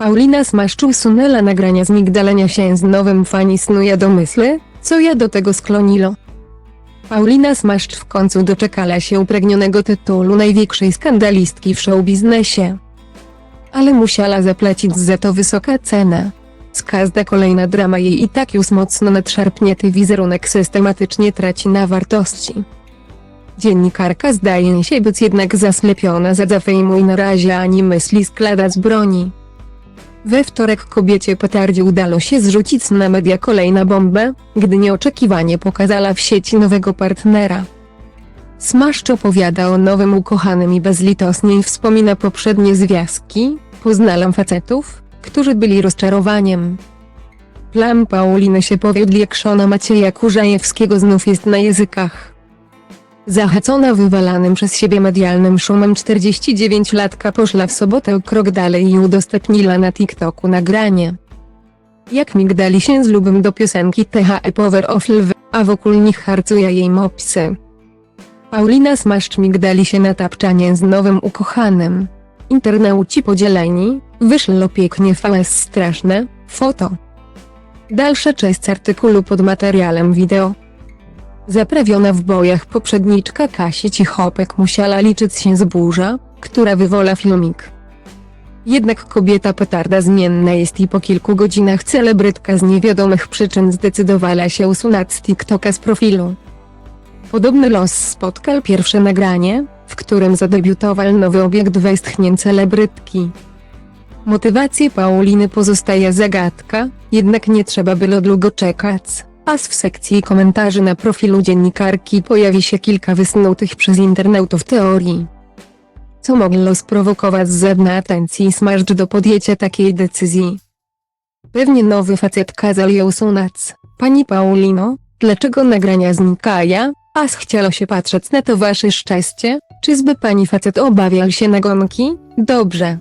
Paulina Smaszcz usunęła nagrania z migdalenia się z nowym fani snuje domysły, co ja do tego sklonilo. Paulina Smaszcz w końcu doczekała się upragnionego tytułu największej skandalistki w showbiznesie. Ale musiała zapłacić za to wysoka cena. Z każda kolejna drama jej i tak już mocno nadszarpnięty wizerunek systematycznie traci na wartości. Dziennikarka zdaje się być jednak zaslepiona za fejmu i na razie ani myśli składać broni. We wtorek kobiecie petardzie udało się zrzucić na media kolejna bombę, gdy nieoczekiwanie pokazała w sieci nowego partnera. Smaszcz opowiada o nowym ukochanym i bezlitosnie wspomina poprzednie związki, poznałam facetów, którzy byli rozczarowaniem. Plan Pauliny się powiódł jak żona Macieja Kurzajewskiego znów jest na językach. Zachęcona wywalanym przez siebie medialnym szumem 49-latka poszła w sobotę krok dalej i udostępniła na TikToku nagranie. Jak migdali się z lubem do piosenki THE Power of Love, a wokół nich harcuje jej mopsy. Paulina Smaszcz migdali się na tapczanie z nowym ukochanym. Internauci podzieleni, wyszło pięknie VS straszne, foto. Dalsza część artykułu pod materiałem wideo. Zaprawiona w bojach poprzedniczka Kasi Cichopek musiała liczyć się z burza, która wywola filmik. Jednak kobieta petarda zmienna jest i po kilku godzinach celebrytka z niewiadomych przyczyn zdecydowała się usunąć TikToka z profilu. Podobny los spotkał pierwsze nagranie, w którym zadebiutował nowy obiekt westchnień celebrytki. Motywacje Pauliny pozostaje zagadka, jednak nie trzeba było długo czekać, a w sekcji komentarzy na profilu dziennikarki pojawi się kilka wysnutych przez internautów teorii. Co mogło sprowokować zewna atencji Smaszcz do podjęcia takiej decyzji? Pewnie nowy facet kazał ją usunąć. Pani Paulino, dlaczego nagrania znikają? A chciało się patrzeć na to wasze szczęście? Czy zby pani facet obawiał się nagonki? Dobrze.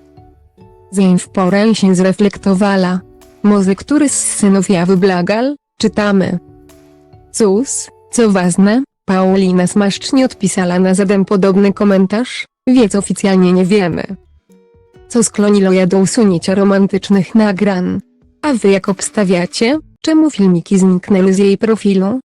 Zanim w porę się zreflektowała. Może który z synów ja wyblagal? Czytamy. Cóż, co ważne, Paulina Smaszcz nie odpisała na zadem podobny komentarz, więc oficjalnie nie wiemy. Co skloniło ja do usunięcia romantycznych nagrań? A wy jak obstawiacie, czemu filmiki zniknęły z jej profilu?